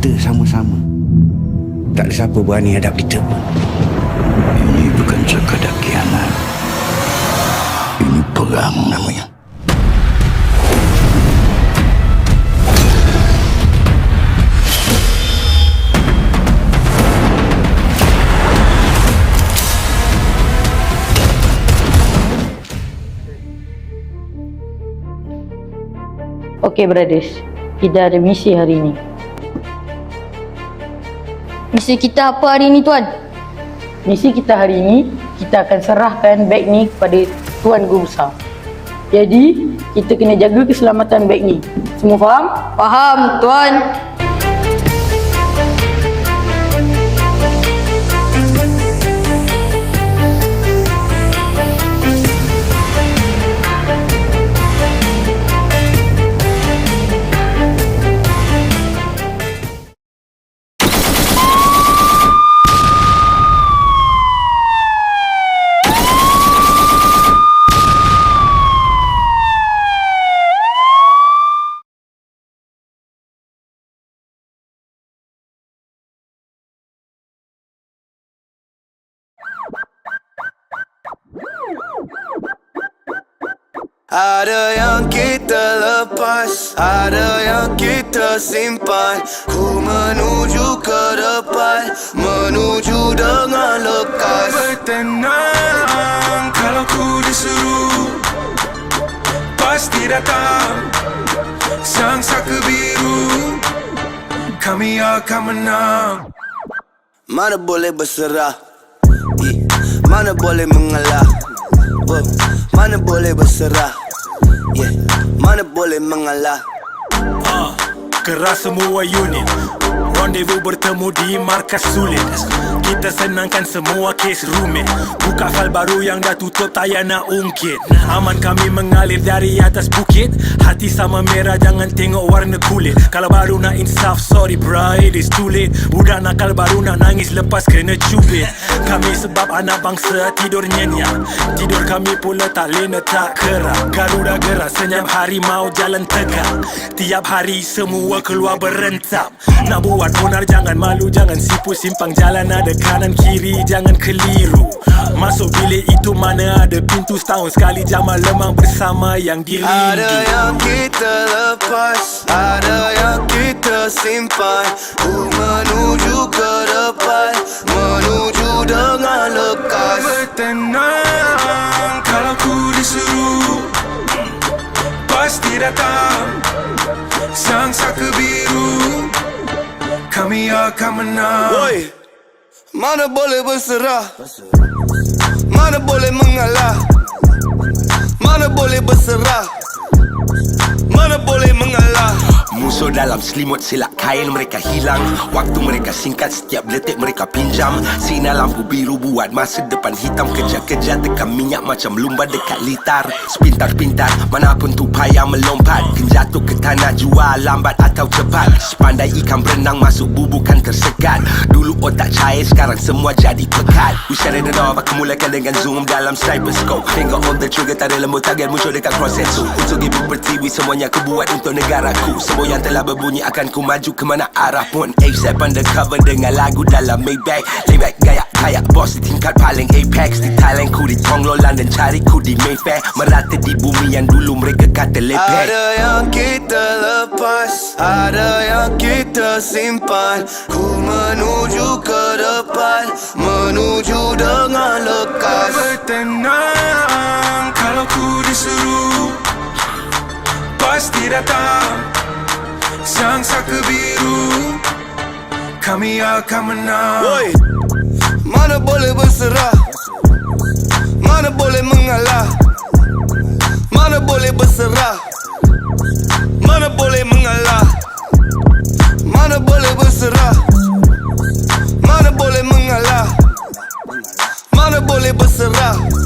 kita sama-sama. Tak ada siapa berani hadap kita pun. Ini bukan sekadar kiamat. Ini perang namanya. Okey brothers, kita ada misi hari ini. Misi kita apa hari ni tuan? Misi kita hari ini, kita akan serahkan beg ni kepada Tuan Guru Besar. Jadi, kita kena jaga keselamatan beg ni. Semua faham? Faham tuan. Ada yang kita lepas, ada yang kita simpan. Ku menuju ke depan, menuju dengan lekas. Bertenang kalau ku disuruh Pasti datang. Sang saka biru Kami akan menang. Mana boleh berserah, mana boleh mengalah? Oh, Mana boleh berserah, yeah. Mana boleh mengalah? Ah, Keras semua unit. Rendezvous bertemu di markas sulit Kita senangkan semua kes rumit. Buka file baru yang dah tutup tak payah nak ungkit. Aman kami mengalir dari atas bukit. Hati sama merah jangan tengok warna kulit. Kalau baru nak insaf sorry bro it is too late. Budak nakal baru nak nangis lepas kena cubit. Kami sebab anak bangsa tidur nyenyak. Tidur kami pula tak lena tak kerak Garuda gerak senyap harimau jalan tegak. Tiap hari semua keluar berentap Nak buat onar jangan malu Jangan sipu simpang jalan ada kanan kiri Jangan keliru. Masuk bilik itu mana ada pintu Setahun sekali jamal lemang bersama yang dirindu Ada yang kita lepas, ada yang kita simpan. Ku menuju ke depan, menuju dengan lekas. Bertenang kalau ku disuruh Pasti datang. Sang saka biru Kami akan menang. Woi, mana boleh berserah Mana boleh mengalah Mana boleh berserah Mana boleh mengalah Musuh dalam selimut silap kain mereka hilang. Waktu mereka singkat setiap detik mereka pinjam. Sinar lampu biru buat masa depan hitam Kejar-kejar. Tekan minyak macam lumba dekat litar. Sepintar-pintar mana pun tu payah melompat. Kenjatuh ke tanah jual lambat atau cepat. Sepandai ikan berenang masuk bubukan tersekat. Dulu otak cair sekarang semua jadi pekat. We shut it off aku mulakan dengan zoom dalam sniper scope Finger on the trigger tak ada lembu target muncul dekat cross sensor Untuk ibu pertiwi semuanya aku buat untuk negaraku. Semua yang telah berbunyi akan ku maju ke mana arah pun. ASAP undercover dengan lagu dalam Maybach. Layback gaya kayak bos di tingkat paling apex. Di Thailand ku di Tonglo London cari ku di Mayfair. Merata di bumi yang dulu mereka kata lepek. Ada yang kita lepas, ada yang kita simpan. Ku menuju ke depan, menuju dengan lekas. Bertenang kalau ku disuruh Pasti datang Sang saka biru Kami akan menang Woi, mana boleh berserah? Mana boleh mengalah? Mana boleh berserah? Mana boleh mengalah? Mana boleh berserah? Mana boleh mengalah? Mana boleh berserah